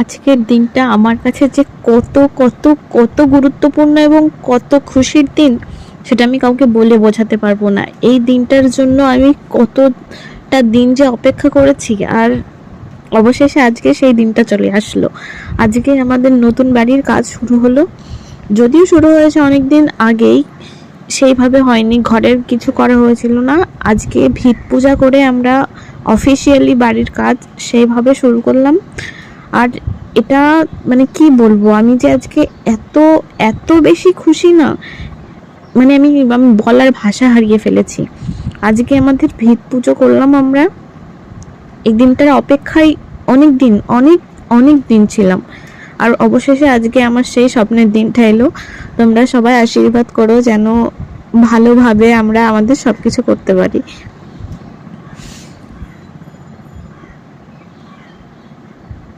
আজকের দিনটা আমার কাছে যে কত কত কত গুরুত্বপূর্ণ এবং কত খুশির দিন, সেটা আমি কাউকে বলে বোঝাতে পারব না। এই দিনটার জন্য আমি কতটা দিন যে অপেক্ষা করেছি, আর অবশেষে আজকে সেই দিনটা চলে আসলো। আজকে আমাদের নতুন বাড়ির কাজ শুরু হলো। যদিও শুরু হয়েছে অনেক দিন আগেই, সেইভাবে হয়নি, ঘরের কিছু করা হয়েছিল না। আজকে ভিত পূজা করে আমরা অফিসিয়ালি বাড়ির কাজ সেইভাবে শুরু করলাম। আর এটা মানে কি বলব? আমি যে আজকে এত এত বেশি খুশি না মানে আমি আমি বলার ভাষা হারিয়ে ফেলেছি। আজকে আমাদের ভিত পুজো করলাম আমরা। এই দিনটার অপেক্ষায় অনেক দিন, অনেক অনেক দিন ছিলাম। আর অবশেষে আজকে আমার সেই স্বপ্নের দিনটা এলো। তোমরা সবাই আশীর্বাদ করো যেন ভালোভাবে আমরা আমাদের সব কিছু করতে পারি।